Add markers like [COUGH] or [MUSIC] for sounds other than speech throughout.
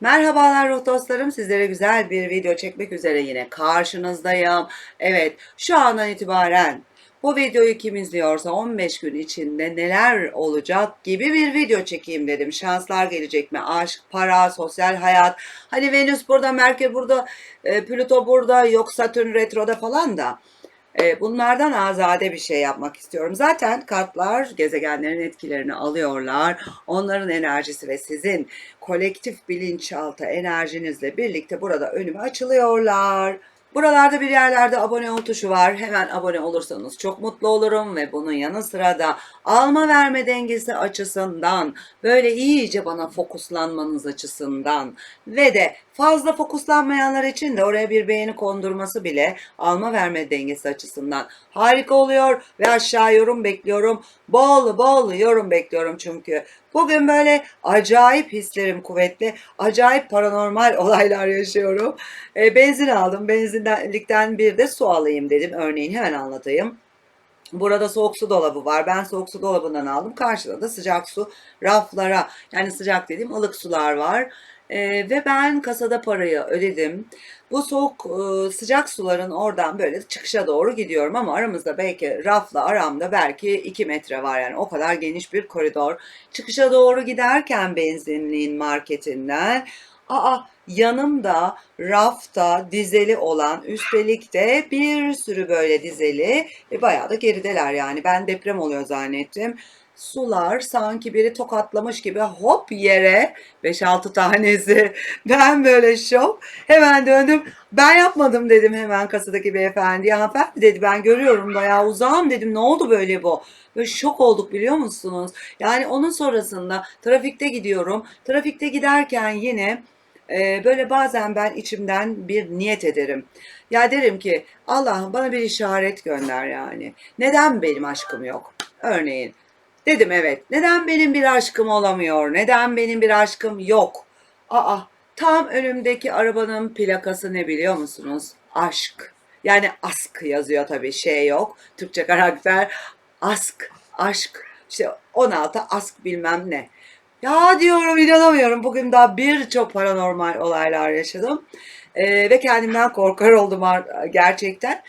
Merhabalar ruh dostlarım. Sizlere güzel bir video çekmek üzere yine karşınızdayım. Evet, şu andan itibaren bu videoyu kim izliyorsa 15 gün içinde neler olacak gibi bir video çekeyim dedim. Şanslar gelecek mi? Aşk, para, sosyal hayat. Hani Venüs burada, Merkür burada, e, Plüto burada, yok Satürn retroda falan da. E, bunlardan azade bir şey yapmak istiyorum. Zaten kartlar gezegenlerin etkilerini alıyorlar. Onların enerjisi ve sizin kolektif bilinçaltı enerjinizle birlikte burada önüme açılıyorlar. Buralarda bir yerlerde abone ol tuşu var. Hemen abone olursanız çok mutlu olurum ve bunun yanı sıra da alma verme dengesi açısından böyle iyice bana fokuslanmanız açısından ve de fazla fokuslanmayanlar için de oraya bir beğeni kondurması bile alma verme dengesi açısından harika oluyor ve aşağı yorum bekliyorum. Bol bol yorum bekliyorum çünkü. Bugün böyle acayip hislerim kuvvetli, acayip paranormal [LAUGHS] olaylar yaşıyorum. E, benzin aldım, benzinlikten bir de su alayım dedim. Örneğin hemen anlatayım. Burada soğuk su dolabı var. Ben soğuk su dolabından aldım. Karşıda da sıcak su raflara yani sıcak dediğim ılık sular var. Ee, ve ben kasada parayı ödedim. Bu soğuk e, sıcak suların oradan böyle çıkışa doğru gidiyorum ama aramızda belki rafla aramda belki 2 metre var yani o kadar geniş bir koridor. Çıkışa doğru giderken benzinliğin marketinden aa yanımda rafta dizeli olan üstelik de bir sürü böyle dizeli ve bayağı da gerideler yani ben deprem oluyor zannettim. Sular sanki biri tokatlamış gibi hop yere 5-6 tanesi. [LAUGHS] Ben böyle şok. Hemen döndüm. Ben yapmadım dedim hemen kasadaki beyefendiye. Hanımefendi dedi ben görüyorum bayağı uzağım dedim. Ne oldu böyle bu? Böyle şok olduk biliyor musunuz? Yani onun sonrasında trafikte gidiyorum. Trafikte giderken yine e, böyle bazen ben içimden bir niyet ederim. Ya derim ki Allah'ım bana bir işaret gönder yani. Neden benim aşkım yok? Örneğin Dedim evet. Neden benim bir aşkım olamıyor? Neden benim bir aşkım yok? Aa, tam önümdeki arabanın plakası ne biliyor musunuz? Aşk. Yani ask yazıyor tabii şey yok. Türkçe karakter. Ask, aşk. İşte 16 ask bilmem ne. Ya diyorum inanamıyorum. Bugün daha birçok paranormal olaylar yaşadım. Ee, ve kendimden korkar oldum gerçekten.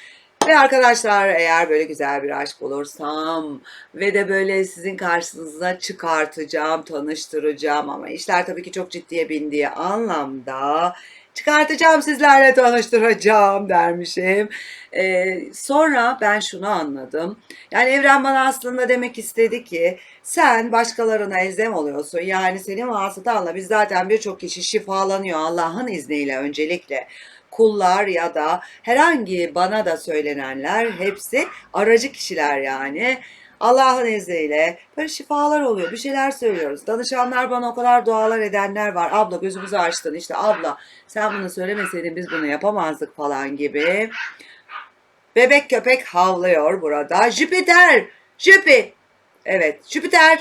Ve arkadaşlar eğer böyle güzel bir aşk bulursam ve de böyle sizin karşınıza çıkartacağım, tanıştıracağım ama işler tabii ki çok ciddiye bindiği anlamda çıkartacağım sizlerle tanıştıracağım dermişim. Ee, sonra ben şunu anladım. Yani evren bana aslında demek istedi ki sen başkalarına elzem oluyorsun. Yani senin vasıtanla biz zaten birçok kişi şifalanıyor Allah'ın izniyle öncelikle kullar ya da herhangi bana da söylenenler hepsi aracı kişiler yani. Allah'ın izniyle böyle şifalar oluyor. Bir şeyler söylüyoruz. Danışanlar bana o kadar dualar edenler var. Abla gözümüzü açtın. işte abla sen bunu söylemeseydin biz bunu yapamazdık falan gibi. Bebek köpek havlıyor burada. Jüpiter! Jüpi! Evet Jüpiter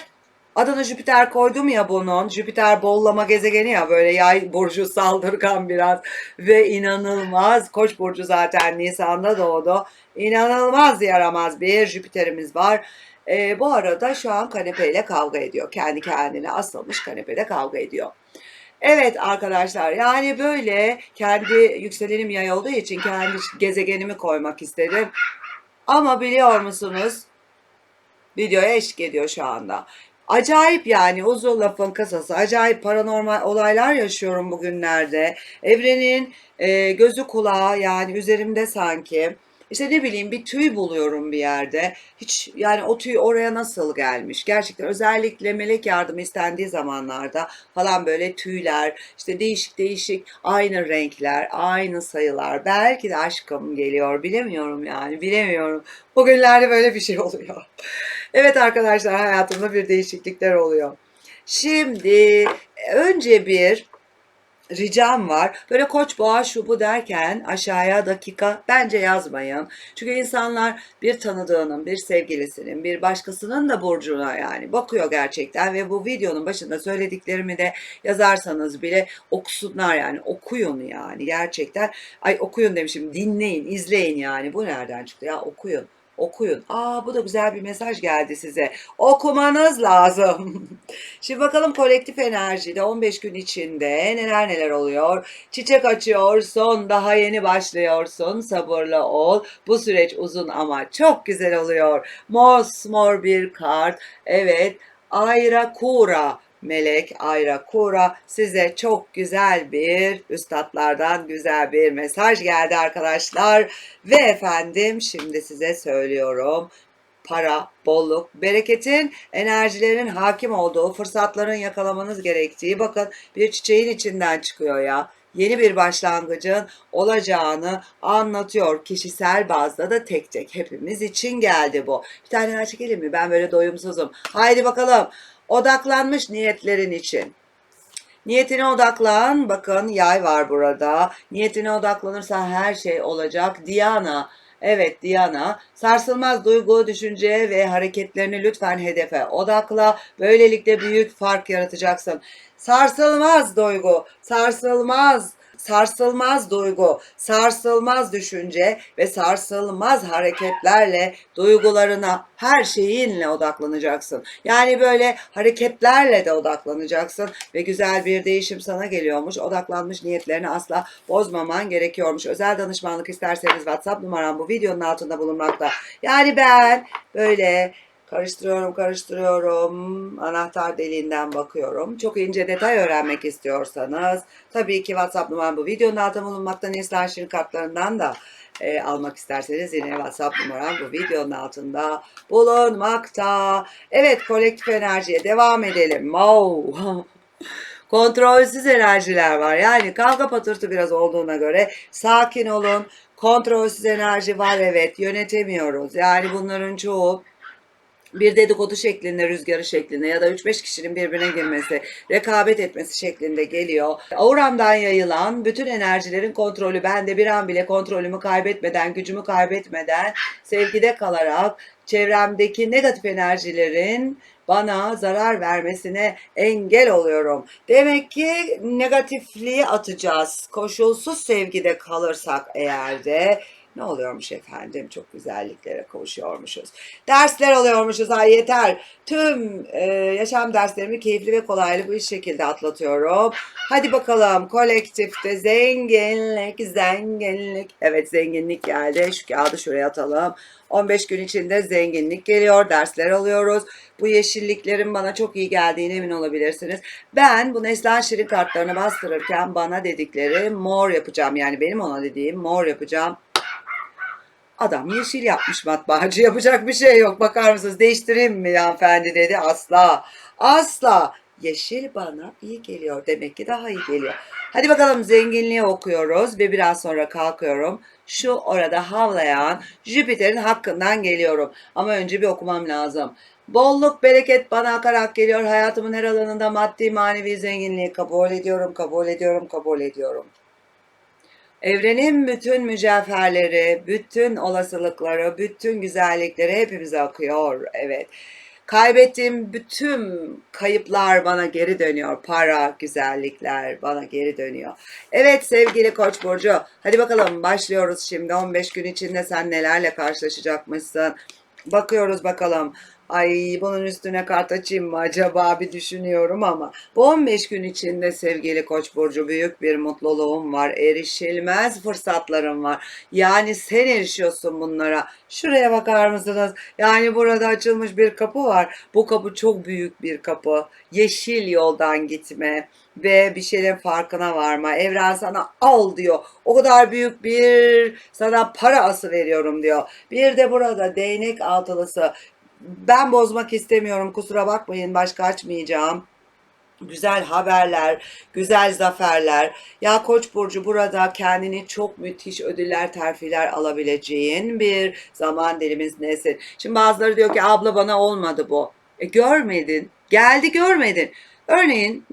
Adını Jüpiter koydum ya bunun. Jüpiter bollama gezegeni ya böyle yay burcu saldırgan biraz ve inanılmaz. Koç burcu zaten Nisan'da doğdu. İnanılmaz yaramaz bir Jüpiter'imiz var. Ee, bu arada şu an kanepeyle kavga ediyor. Kendi kendine asılmış kanepede kavga ediyor. Evet arkadaşlar yani böyle kendi yükselenim yay olduğu için kendi gezegenimi koymak istedim. Ama biliyor musunuz? Videoya eşlik ediyor şu anda. Acayip yani uzun lafın kasası. Acayip paranormal olaylar yaşıyorum bugünlerde. Evrenin e, gözü kulağı yani üzerimde sanki. İşte ne bileyim bir tüy buluyorum bir yerde. Hiç yani o tüy oraya nasıl gelmiş? Gerçekten özellikle melek yardımı istendiği zamanlarda falan böyle tüyler, işte değişik değişik aynı renkler, aynı sayılar. Belki de aşkım geliyor. Bilemiyorum yani. Bilemiyorum. Bugünlerde böyle bir şey oluyor. Evet arkadaşlar hayatımda bir değişiklikler oluyor. Şimdi önce bir ricam var. Böyle koç boğa şu bu derken aşağıya dakika bence yazmayın. Çünkü insanlar bir tanıdığının, bir sevgilisinin, bir başkasının da burcuna yani bakıyor gerçekten ve bu videonun başında söylediklerimi de yazarsanız bile okusunlar yani okuyun yani gerçekten. Ay okuyun demişim dinleyin, izleyin yani bu nereden çıktı ya okuyun okuyun. Aa bu da güzel bir mesaj geldi size. Okumanız lazım. [LAUGHS] Şimdi bakalım kolektif enerjide 15 gün içinde neler neler oluyor. Çiçek açıyorsun, daha yeni başlıyorsun. Sabırlı ol. Bu süreç uzun ama çok güzel oluyor. Mosmor bir kart. Evet. Ayra Kura Melek Ayra Kura size çok güzel bir üstadlardan güzel bir mesaj geldi arkadaşlar. Ve efendim şimdi size söylüyorum. Para, bolluk, bereketin, enerjilerin hakim olduğu, fırsatların yakalamanız gerektiği. Bakın bir çiçeğin içinden çıkıyor ya. Yeni bir başlangıcın olacağını anlatıyor. Kişisel bazda da tek tek hepimiz için geldi bu. Bir tane daha çekelim mi? Ben böyle doyumsuzum. Haydi bakalım. Odaklanmış niyetlerin için. Niyetine odaklan. Bakın yay var burada. Niyetine odaklanırsan her şey olacak. Diana. Evet Diana. Sarsılmaz duygu, düşünce ve hareketlerini lütfen hedefe odakla. Böylelikle büyük fark yaratacaksın. Sarsılmaz duygu, sarsılmaz sarsılmaz duygu, sarsılmaz düşünce ve sarsılmaz hareketlerle duygularına her şeyinle odaklanacaksın. Yani böyle hareketlerle de odaklanacaksın ve güzel bir değişim sana geliyormuş. Odaklanmış niyetlerini asla bozmaman gerekiyormuş. Özel danışmanlık isterseniz WhatsApp numaram bu videonun altında bulunmakta. Yani ben böyle Karıştırıyorum, karıştırıyorum. Anahtar deliğinden bakıyorum. Çok ince detay öğrenmek istiyorsanız tabii ki WhatsApp numaram bu videonun altında bulunmakta. Neslihan Şirin kartlarından da e, almak isterseniz yine WhatsApp numaram bu videonun altında bulunmakta. Evet kolektif enerjiye devam edelim. Wow. [LAUGHS] Kontrolsüz enerjiler var. Yani kavga patırtı biraz olduğuna göre sakin olun. Kontrolsüz enerji var evet yönetemiyoruz. Yani bunların çoğu bir dedikodu şeklinde, rüzgarı şeklinde ya da 3-5 kişinin birbirine girmesi, rekabet etmesi şeklinde geliyor. Auramdan yayılan bütün enerjilerin kontrolü bende bir an bile kontrolümü kaybetmeden, gücümü kaybetmeden sevgide kalarak çevremdeki negatif enerjilerin bana zarar vermesine engel oluyorum. Demek ki negatifliği atacağız. Koşulsuz sevgide kalırsak eğer de ne oluyormuş efendim? Çok güzelliklere kavuşuyormuşuz. Dersler alıyormuşuz. Ay yeter. Tüm e, yaşam derslerimi keyifli ve kolaylı bir şekilde atlatıyorum. Hadi bakalım kolektifte zenginlik, zenginlik. Evet zenginlik geldi. Şu kağıdı şuraya atalım. 15 gün içinde zenginlik geliyor. Dersler alıyoruz. Bu yeşilliklerin bana çok iyi geldiğine emin olabilirsiniz. Ben bu Neslihan Şirin kartlarını bastırırken bana dedikleri mor yapacağım. Yani benim ona dediğim mor yapacağım. Adam yeşil yapmış matbaacı yapacak bir şey yok. Bakar mısınız değiştireyim mi hanımefendi dedi. Asla asla yeşil bana iyi geliyor. Demek ki daha iyi geliyor. Hadi bakalım zenginliği okuyoruz ve biraz sonra kalkıyorum. Şu orada havlayan Jüpiter'in hakkından geliyorum. Ama önce bir okumam lazım. Bolluk, bereket bana akarak geliyor. Hayatımın her alanında maddi, manevi zenginliği kabul ediyorum, kabul ediyorum, kabul ediyorum. Evrenin bütün mücevherleri, bütün olasılıkları, bütün güzellikleri hepimize akıyor. Evet. Kaybettiğim bütün kayıplar bana geri dönüyor. Para, güzellikler bana geri dönüyor. Evet sevgili Koç burcu, hadi bakalım başlıyoruz şimdi. 15 gün içinde sen nelerle karşılaşacakmışsın? Bakıyoruz bakalım. Ay bunun üstüne kart açayım mı acaba bir düşünüyorum ama bu 15 gün içinde sevgili Koç burcu büyük bir mutluluğum var. Erişilmez fırsatlarım var. Yani sen erişiyorsun bunlara. Şuraya bakar mısınız? Yani burada açılmış bir kapı var. Bu kapı çok büyük bir kapı. Yeşil yoldan gitme ve bir şeylerin farkına varma. Evren sana al diyor. O kadar büyük bir sana para ası veriyorum diyor. Bir de burada değnek altılısı ben bozmak istemiyorum kusura bakmayın başka açmayacağım. Güzel haberler, güzel zaferler. Ya Koç burcu burada kendini çok müthiş ödüller, terfiler alabileceğin bir zaman dilimiz nesin? Şimdi bazıları diyor ki abla bana olmadı bu. E görmedin. Geldi görmedin. Örneğin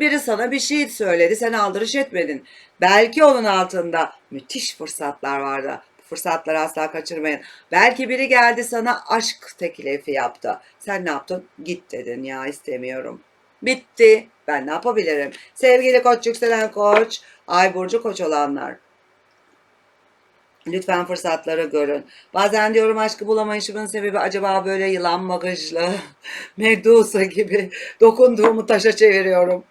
biri sana bir şey söyledi, sen aldırış etmedin. Belki onun altında müthiş fırsatlar vardı fırsatları asla kaçırmayın. Belki biri geldi sana aşk teklifi yaptı. Sen ne yaptın? Git dedin ya istemiyorum. Bitti. Ben ne yapabilirim? Sevgili koç yükselen koç, ay burcu koç olanlar. Lütfen fırsatları görün. Bazen diyorum aşkı bulamayışımın sebebi acaba böyle yılan bagajlı, [LAUGHS] Medusa gibi dokunduğumu taşa çeviriyorum.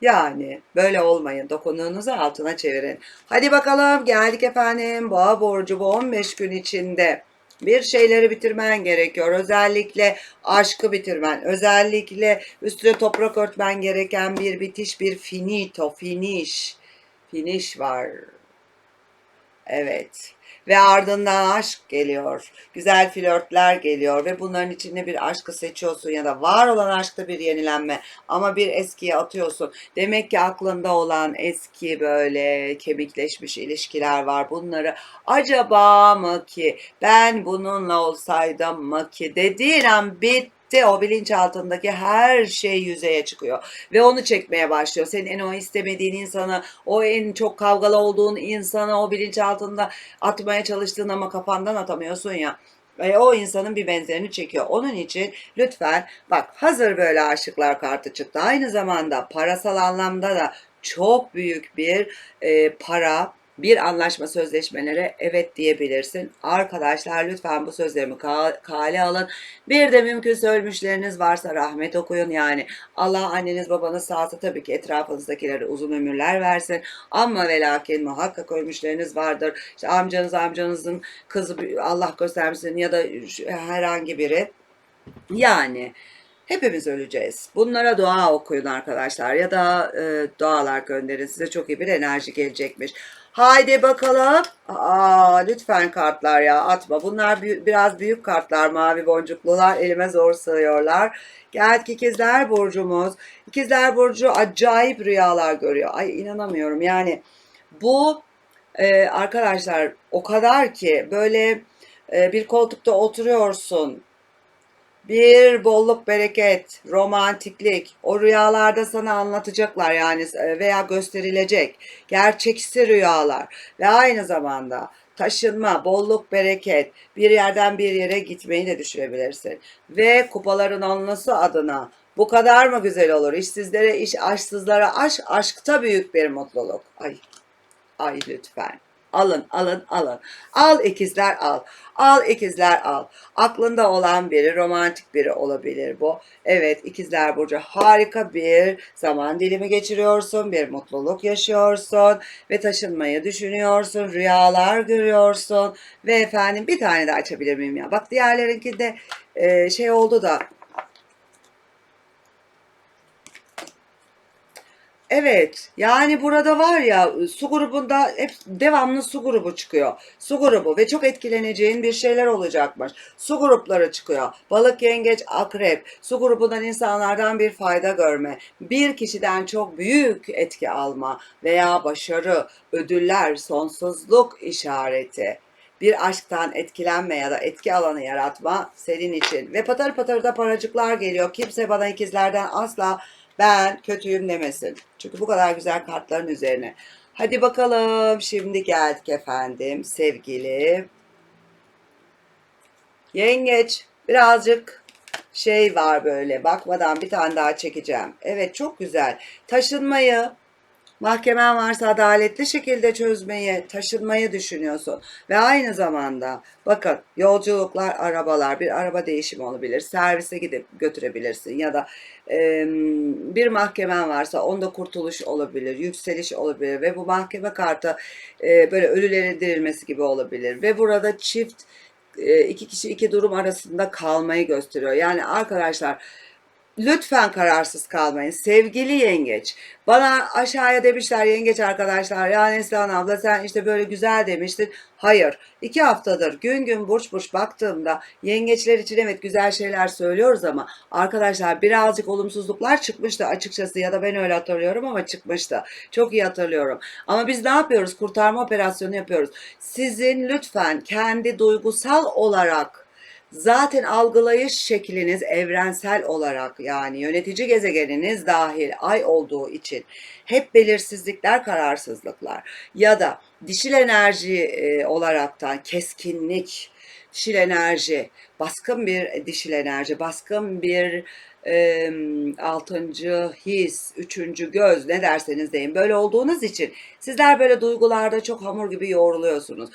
Yani böyle olmayın. Dokunduğunuzu altına çevirin. Hadi bakalım geldik efendim. Boğa borcu bu 15 gün içinde bir şeyleri bitirmen gerekiyor. Özellikle aşkı bitirmen, özellikle üstüne toprak örtmen gereken bir bitiş, bir finito, finish. Finish var. Evet. Ve ardından aşk geliyor. Güzel flörtler geliyor ve bunların içinde bir aşkı seçiyorsun ya da var olan aşkta bir yenilenme ama bir eskiye atıyorsun. Demek ki aklında olan eski böyle kemikleşmiş ilişkiler var. Bunları acaba mı ki ben bununla olsaydım mı ki dediğin an bitti o bilinçaltındaki her şey yüzeye çıkıyor ve onu çekmeye başlıyor. Senin en o istemediğin insanı, o en çok kavgalı olduğun insanı o bilinçaltında atmaya çalıştığın ama kafandan atamıyorsun ya. Ve o insanın bir benzerini çekiyor. Onun için lütfen bak hazır böyle aşıklar kartı çıktı. Aynı zamanda parasal anlamda da çok büyük bir e, para bir anlaşma sözleşmelere evet diyebilirsin. Arkadaşlar lütfen bu sözlerimi ka- kale alın. Bir de mümkünse ölmüşleriniz varsa rahmet okuyun. Yani Allah anneniz babanız sağsa tabii ki etrafınızdakilere uzun ömürler versin. Ama ve lakin muhakkak ölmüşleriniz vardır. İşte amcanız amcanızın kızı Allah göstermesin ya da herhangi biri. Yani Hepimiz öleceğiz. Bunlara dua okuyun arkadaşlar ya da e, dualar gönderin. Size çok iyi bir enerji gelecekmiş. Haydi bakalım. Aa, lütfen kartlar ya atma. Bunlar büyük, biraz büyük kartlar mavi boncuklular. Elime zor sığıyorlar. Geldik ikizler burcumuz. İkizler burcu acayip rüyalar görüyor. Ay inanamıyorum yani. Bu e, arkadaşlar o kadar ki böyle e, bir koltukta oturuyorsun bir bolluk bereket, romantiklik, o rüyalarda sana anlatacaklar yani e, veya gösterilecek gerçeksi rüyalar ve aynı zamanda taşınma, bolluk, bereket, bir yerden bir yere gitmeyi de düşünebilirsin. Ve kupaların onlusu adına bu kadar mı güzel olur? İşsizlere iş, aşksızlara aşk, aşkta büyük bir mutluluk. Ay, ay lütfen. Alın, alın, alın. Al ikizler al. Al ikizler al. Aklında olan biri, romantik biri olabilir bu. Evet, ikizler burcu harika bir zaman dilimi geçiriyorsun, bir mutluluk yaşıyorsun ve taşınmayı düşünüyorsun, rüyalar görüyorsun ve efendim bir tane de açabilir miyim ya? Bak diğerlerinki de e, şey oldu da Evet, yani burada var ya su grubunda hep devamlı su grubu çıkıyor. Su grubu ve çok etkileneceğin bir şeyler olacakmış. Su grupları çıkıyor. Balık, yengeç, akrep. Su grubundan insanlardan bir fayda görme. Bir kişiden çok büyük etki alma veya başarı, ödüller, sonsuzluk işareti. Bir aşktan etkilenme ya da etki alanı yaratma senin için. Ve patır patır da paracıklar geliyor. Kimse bana ikizlerden asla ben kötüyüm demesin. Çünkü bu kadar güzel kartların üzerine. Hadi bakalım şimdi geldik efendim sevgili yengeç birazcık şey var böyle bakmadan bir tane daha çekeceğim. Evet çok güzel. Taşınmayı Mahkemen varsa adaletli şekilde çözmeyi, taşınmayı düşünüyorsun. Ve aynı zamanda bakın yolculuklar, arabalar, bir araba değişimi olabilir. Servise gidip götürebilirsin ya da e, bir mahkemen varsa onda kurtuluş olabilir, yükseliş olabilir ve bu mahkeme kartı e, böyle ölülerin dirilmesi gibi olabilir. Ve burada çift e, iki kişi iki durum arasında kalmayı gösteriyor. Yani arkadaşlar Lütfen kararsız kalmayın. Sevgili yengeç. Bana aşağıya demişler yengeç arkadaşlar. Ya Neslihan abla sen işte böyle güzel demiştin. Hayır. iki haftadır gün gün burç burç baktığımda yengeçler için evet güzel şeyler söylüyoruz ama arkadaşlar birazcık olumsuzluklar çıkmıştı açıkçası ya da ben öyle hatırlıyorum ama çıkmıştı. Çok iyi hatırlıyorum. Ama biz ne yapıyoruz? Kurtarma operasyonu yapıyoruz. Sizin lütfen kendi duygusal olarak Zaten algılayış şekliniz evrensel olarak yani yönetici gezegeniniz dahil ay olduğu için hep belirsizlikler, kararsızlıklar ya da dişil enerji e, olaraktan keskinlik, dişil enerji, baskın bir dişil enerji, baskın bir altıncı his, üçüncü göz ne derseniz deyin. Böyle olduğunuz için sizler böyle duygularda çok hamur gibi yoğruluyorsunuz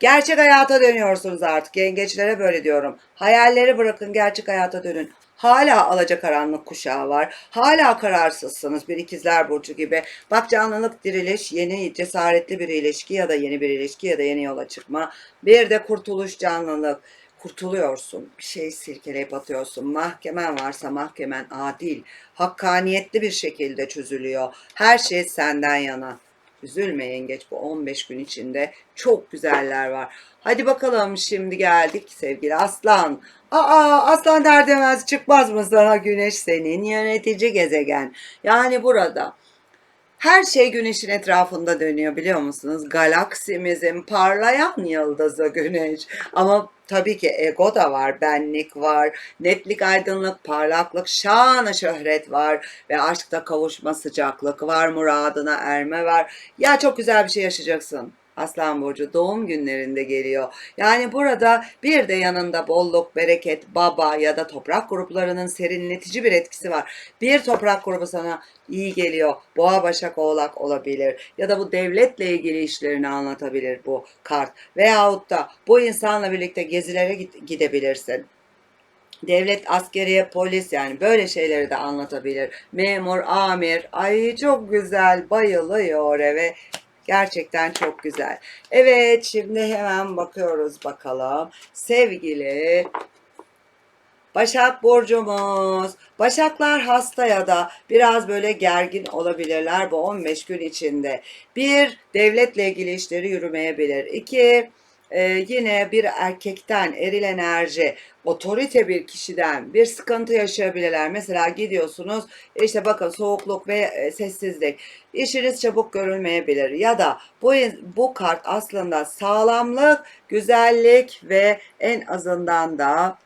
Gerçek hayata dönüyorsunuz artık. Yengeçlere böyle diyorum. Hayalleri bırakın gerçek hayata dönün. Hala alacakaranlık kuşağı var. Hala kararsızsınız bir ikizler burcu gibi. Bak canlılık, diriliş, yeni cesaretli bir ilişki ya da yeni bir ilişki ya da yeni yola çıkma. Bir de kurtuluş canlılık. Kurtuluyorsun. Bir şey silkeleyip atıyorsun. Mahkemen varsa mahkemen adil, hakkaniyetli bir şekilde çözülüyor. Her şey senden yana. Üzülme yengeç bu 15 gün içinde çok güzeller var. Hadi bakalım şimdi geldik sevgili aslan. Aa aslan der çıkmaz mı sana güneş senin yönetici gezegen. Yani burada her şey güneşin etrafında dönüyor biliyor musunuz? Galaksimizin parlayan yıldızı güneş. Ama tabii ki ego da var, benlik var, netlik, aydınlık, parlaklık, şanı şöhret var ve aşkta kavuşma sıcaklık var, muradına erme var. Ya çok güzel bir şey yaşayacaksın. Aslan Burcu doğum günlerinde geliyor. Yani burada bir de yanında bolluk, bereket, baba ya da toprak gruplarının serinletici bir etkisi var. Bir toprak grubu sana iyi geliyor. Boğa, Başak, Oğlak olabilir. Ya da bu devletle ilgili işlerini anlatabilir bu kart. Veyahut da bu insanla birlikte gezilere gidebilirsin. Devlet, askeriye, polis yani böyle şeyleri de anlatabilir. Memur, amir. Ay çok güzel. Bayılıyor eve. Gerçekten çok güzel. Evet şimdi hemen bakıyoruz bakalım. Sevgili Başak Burcumuz. Başaklar hasta ya da biraz böyle gergin olabilirler bu 15 gün içinde. Bir, devletle ilgili işleri yürümeyebilir. İki, e, yine bir erkekten eril enerji, otorite bir kişiden bir sıkıntı yaşayabilirler. Mesela gidiyorsunuz işte bakın soğukluk ve e, sessizlik. İşiniz çabuk görülmeyebilir ya da bu bu kart aslında sağlamlık, güzellik ve en azından da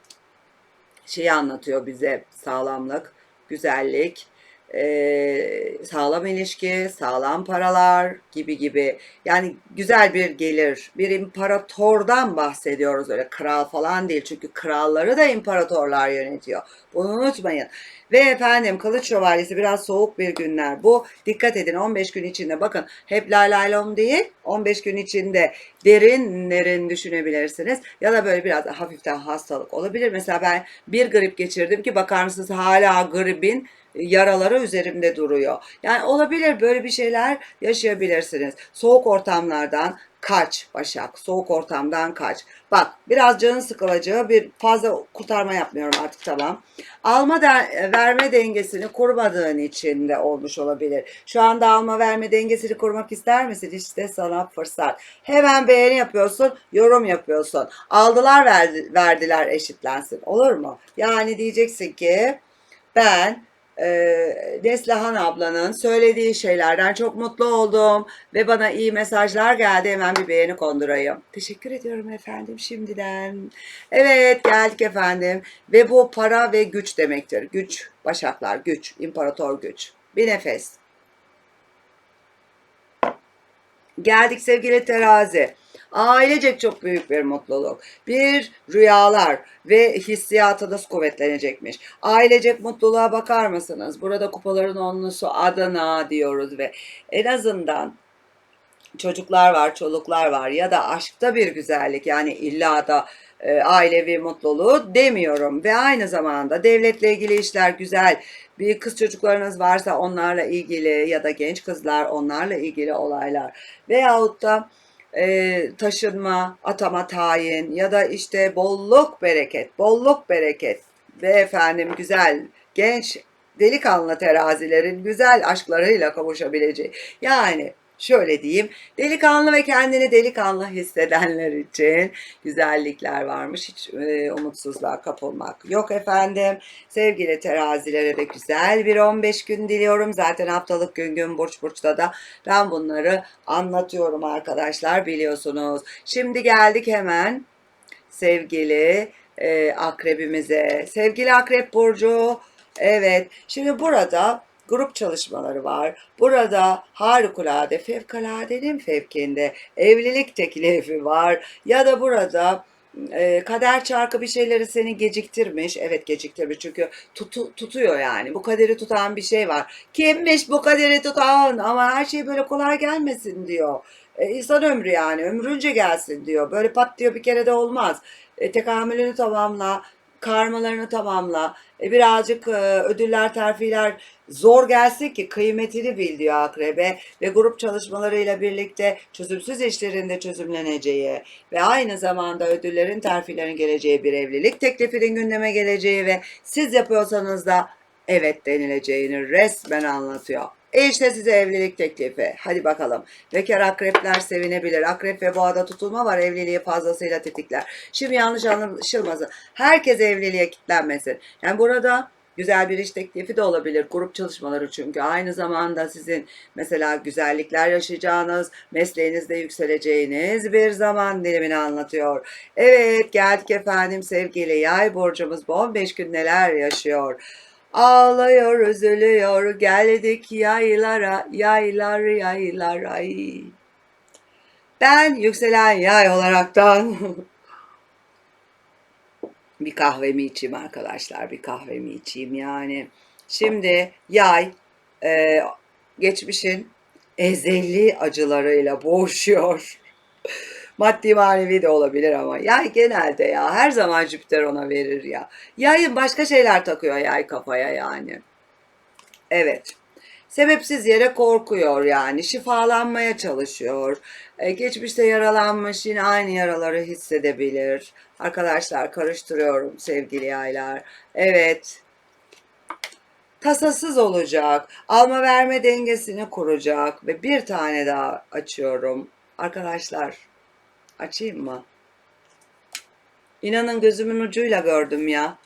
şeyi anlatıyor bize sağlamlık, güzellik, eee, sağlam ilişki, sağlam paralar gibi gibi. Yani güzel bir gelir, bir imparatordan bahsediyoruz öyle kral falan değil. Çünkü kralları da imparatorlar yönetiyor. Bunu unutmayın. Ve efendim Kılıç Şövalyesi biraz soğuk bir günler. Bu dikkat edin 15 gün içinde bakın hep lay lay lom değil 15 gün içinde derin derin düşünebilirsiniz. Ya da böyle biraz hafiften hastalık olabilir. Mesela ben bir grip geçirdim ki bakar mısınız hala gripin yaraları üzerimde duruyor. Yani olabilir böyle bir şeyler yaşayabilirsiniz. Soğuk ortamlardan kaç Başak. Soğuk ortamdan kaç. Bak biraz canın sıkılacağı bir fazla kurtarma yapmıyorum artık tamam. Alma da, verme dengesini kurmadığın için de olmuş olabilir. Şu anda alma verme dengesini kurmak ister misin? İşte sana fırsat. Hemen beğeni yapıyorsun, yorum yapıyorsun. Aldılar verdi, verdiler eşitlensin. Olur mu? Yani diyeceksin ki ben e, Neslihan ablanın söylediği şeylerden çok mutlu oldum ve bana iyi mesajlar geldi. Hemen bir beğeni kondurayım. Teşekkür ediyorum efendim şimdiden. Evet geldik efendim ve bu para ve güç demektir. Güç, başaklar, güç, imparator güç. Bir nefes. Geldik sevgili terazi. Ailecek çok büyük bir mutluluk. Bir rüyalar ve hissiyatınız kuvvetlenecekmiş. Ailecek mutluluğa bakar mısınız? Burada kupaların onlusu Adana diyoruz ve en azından çocuklar var, çoluklar var ya da aşkta bir güzellik yani illa da e, ailevi mutluluğu demiyorum ve aynı zamanda devletle ilgili işler güzel. Bir kız çocuklarınız varsa onlarla ilgili ya da genç kızlar onlarla ilgili olaylar veyahut da e, taşınma, atama tayin ya da işte bolluk bereket, bolluk bereket ve efendim güzel genç delikanlı terazilerin güzel aşklarıyla kavuşabileceği. Yani şöyle diyeyim delikanlı ve kendini delikanlı hissedenler için güzellikler varmış. Hiç e, umutsuzluğa kapılmak yok efendim. Sevgili terazilere de güzel bir 15 gün diliyorum. Zaten haftalık gün gün burç burçta da ben bunları anlatıyorum arkadaşlar biliyorsunuz. Şimdi geldik hemen sevgili e, akrebimize. Sevgili akrep burcu evet şimdi burada grup çalışmaları var. Burada harikulade, fevkaladenin fevkinde evlilik teklifi var. Ya da burada e, kader çarkı bir şeyleri seni geciktirmiş. Evet geciktirmiş çünkü tutu, tutuyor yani. Bu kaderi tutan bir şey var. Kimmiş bu kaderi tutan ama her şey böyle kolay gelmesin diyor. E, insan ömrü yani ömrünce gelsin diyor. Böyle pat diyor bir kere de olmaz. E, tekamülünü tamamla, karmalarını tamamla. E, birazcık e, ödüller, terfiler zor gelsin ki kıymetini bil diyor akrebe ve grup çalışmalarıyla birlikte çözümsüz işlerinde çözümleneceği ve aynı zamanda ödüllerin, terfilerin geleceği bir evlilik teklifinin gündeme geleceği ve siz yapıyorsanız da evet denileceğini resmen anlatıyor. E işte size evlilik teklifi. Hadi bakalım. Bekar akrepler sevinebilir. Akrep ve boğada tutulma var. Evliliği fazlasıyla tetikler. Şimdi yanlış anlaşılmasın. Herkes evliliğe kitlenmesin. Yani burada güzel bir iş teklifi de olabilir. Grup çalışmaları çünkü. Aynı zamanda sizin mesela güzellikler yaşayacağınız, mesleğinizde yükseleceğiniz bir zaman dilimini anlatıyor. Evet geldik efendim sevgili yay burcumuz bu 15 gün neler yaşıyor. Ağlıyor, üzülüyor, geldik yaylara, yaylar, yaylar, ay. Ben yükselen yay olaraktan [LAUGHS] bir kahvemi içeyim arkadaşlar, bir kahvemi içeyim yani. Şimdi yay, e, geçmişin ezeli acılarıyla boğuşuyor. [LAUGHS] Maddi manevi de olabilir ama yay genelde ya her zaman Jüpiter ona verir ya. Yayın başka şeyler takıyor yay kafaya yani. Evet. Sebepsiz yere korkuyor yani. Şifalanmaya çalışıyor. Ee, geçmişte yaralanmış yine aynı yaraları hissedebilir. Arkadaşlar karıştırıyorum sevgili yaylar. Evet. Tasasız olacak. Alma verme dengesini kuracak. Ve bir tane daha açıyorum. Arkadaşlar Açayım mı? İnanın gözümün ucuyla gördüm ya.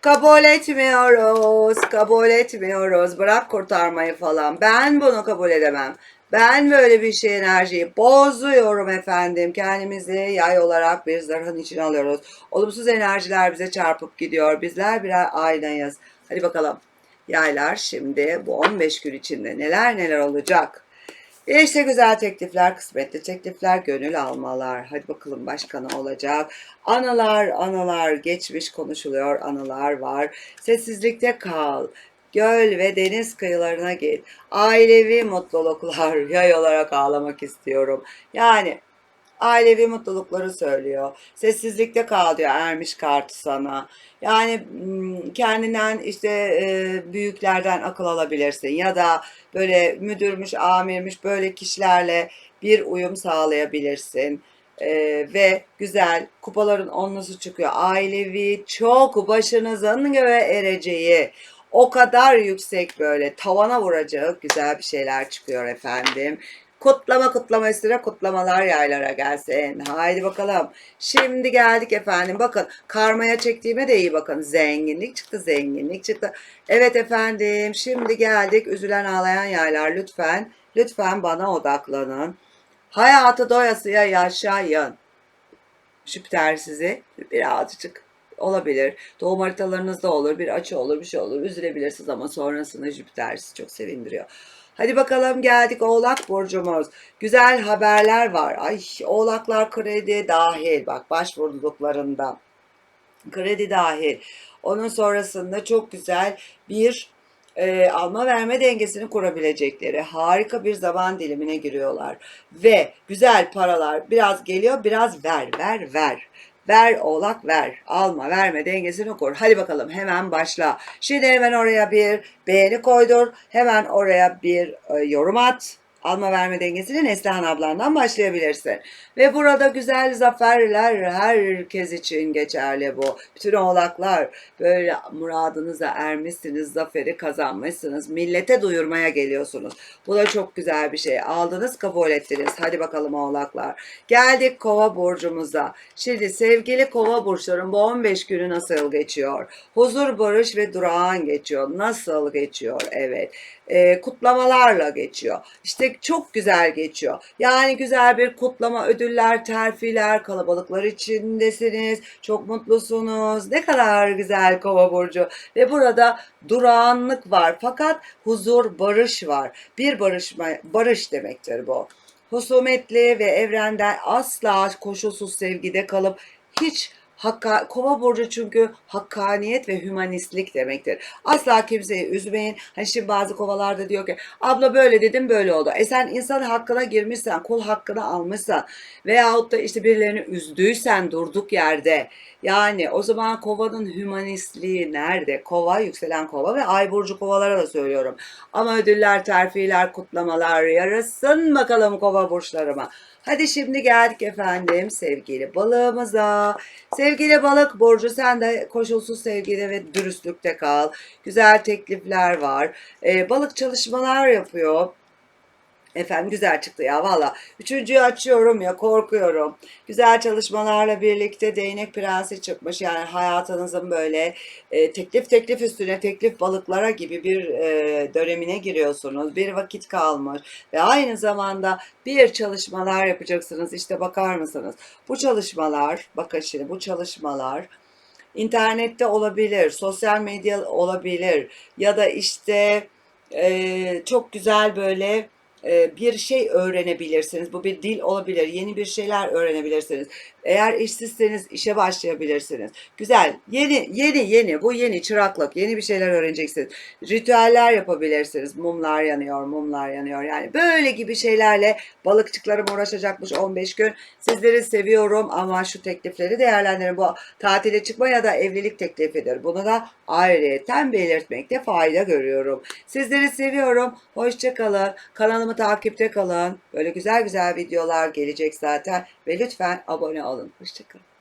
Kabul etmiyoruz, kabul etmiyoruz. Bırak kurtarmayı falan. Ben bunu kabul edemem. Ben böyle bir şey enerjiyi bozuyorum efendim. Kendimizi yay olarak bir zırhın içine alıyoruz. Olumsuz enerjiler bize çarpıp gidiyor. Bizler birer aynayız. Hadi bakalım. Yaylar şimdi bu 15 gün içinde neler neler olacak. İşte güzel teklifler, kısmetli teklifler, gönül almalar. Hadi bakalım başka ne olacak? Anılar, anılar, geçmiş konuşuluyor, anılar var. Sessizlikte kal. Göl ve deniz kıyılarına git. Ailevi mutluluklar, yay olarak ağlamak istiyorum. Yani ailevi mutlulukları söylüyor. Sessizlikte kal diyor ermiş kartı sana. Yani kendinden işte e, büyüklerden akıl alabilirsin ya da böyle müdürmüş, amirmiş böyle kişilerle bir uyum sağlayabilirsin. Ee, ve güzel kupaların onlusu çıkıyor. Ailevi çok başınızın göğe ereceği o kadar yüksek böyle tavana vuracak güzel bir şeyler çıkıyor efendim. Kutlama kutlama üstüne kutlamalar yaylara gelsin. Haydi bakalım. Şimdi geldik efendim. Bakın karmaya çektiğime de iyi bakın. Zenginlik çıktı zenginlik çıktı. Evet efendim şimdi geldik. Üzülen ağlayan yaylar lütfen. Lütfen bana odaklanın. Hayatı doyasıya yaşayın. Jüpiter sizi birazcık olabilir. Doğum haritalarınızda olur. Bir açı olur, bir şey olur. Üzülebilirsiniz ama sonrasında Jüpiter sizi çok sevindiriyor. Hadi bakalım geldik Oğlak burcumuz. Güzel haberler var. Ay Oğlaklar kredi dahil. Bak başvurduklarında kredi dahil. Onun sonrasında çok güzel bir e, alma verme dengesini kurabilecekleri harika bir zaman dilimine giriyorlar. Ve güzel paralar biraz geliyor biraz ver ver ver. Ver oğlak ver. Alma verme dengesini kur. Hadi bakalım hemen başla. Şimdi hemen oraya bir beğeni koydur. Hemen oraya bir e, yorum at alma verme dengesini Neslihan ablandan başlayabilirsin. Ve burada güzel zaferler herkes için geçerli bu. Bütün oğlaklar böyle muradınıza ermişsiniz, zaferi kazanmışsınız. Millete duyurmaya geliyorsunuz. Bu da çok güzel bir şey. Aldınız kabul ettiniz. Hadi bakalım oğlaklar. Geldik kova burcumuza. Şimdi sevgili kova burçların bu 15 günü nasıl geçiyor? Huzur, barış ve durağan geçiyor. Nasıl geçiyor? Evet. E, kutlamalarla geçiyor. İşte çok güzel geçiyor. Yani güzel bir kutlama, ödüller, terfiler, kalabalıklar içindesiniz. Çok mutlusunuz. Ne kadar güzel kova burcu. Ve burada durağanlık var. Fakat huzur, barış var. Bir barışma, barış demektir bu. husumetli ve evrenden asla koşulsuz sevgide kalıp hiç Hakka, kova burcu çünkü hakkaniyet ve hümanistlik demektir. Asla kimseyi üzmeyin. Hani şimdi bazı kovalarda diyor ki abla böyle dedim böyle oldu. E sen insan hakkına girmişsen, kul hakkını almışsan veyahut da işte birilerini üzdüysen durduk yerde yani o zaman kovanın hümanistliği nerede? Kova, yükselen kova ve ay burcu kovalara da söylüyorum. Ama ödüller, terfiler, kutlamalar yarasın bakalım kova burçlarıma. Hadi şimdi geldik efendim sevgili balığımıza. Sevgili balık burcu sen de koşulsuz sevgide ve dürüstlükte kal. Güzel teklifler var. Ee, balık çalışmalar yapıyor. Efendim güzel çıktı ya valla. Üçüncüyü açıyorum ya korkuyorum. Güzel çalışmalarla birlikte değnek prensi çıkmış. Yani hayatınızın böyle e, teklif teklif üstüne teklif balıklara gibi bir e, dönemine giriyorsunuz. Bir vakit kalmış ve aynı zamanda bir çalışmalar yapacaksınız. İşte bakar mısınız? Bu çalışmalar, bakın şimdi bu çalışmalar internette olabilir, sosyal medya olabilir ya da işte e, çok güzel böyle bir şey öğrenebilirsiniz. Bu bir dil olabilir. Yeni bir şeyler öğrenebilirsiniz. Eğer işsizseniz işe başlayabilirsiniz. Güzel. Yeni yeni yeni bu yeni çıraklık. Yeni bir şeyler öğreneceksiniz. Ritüeller yapabilirsiniz. Mumlar yanıyor, mumlar yanıyor. Yani böyle gibi şeylerle balıkçıklarım uğraşacakmış 15 gün. Sizleri seviyorum ama şu teklifleri değerlendirin. Bu tatile çıkma ya da evlilik teklifidir. Bunu da ayrıyeten belirtmekte fayda görüyorum. Sizleri seviyorum. Hoşçakalın. Kanalımı takipte kalın. Böyle güzel güzel videolar gelecek zaten. Ve lütfen abone olun. Hoşçakalın.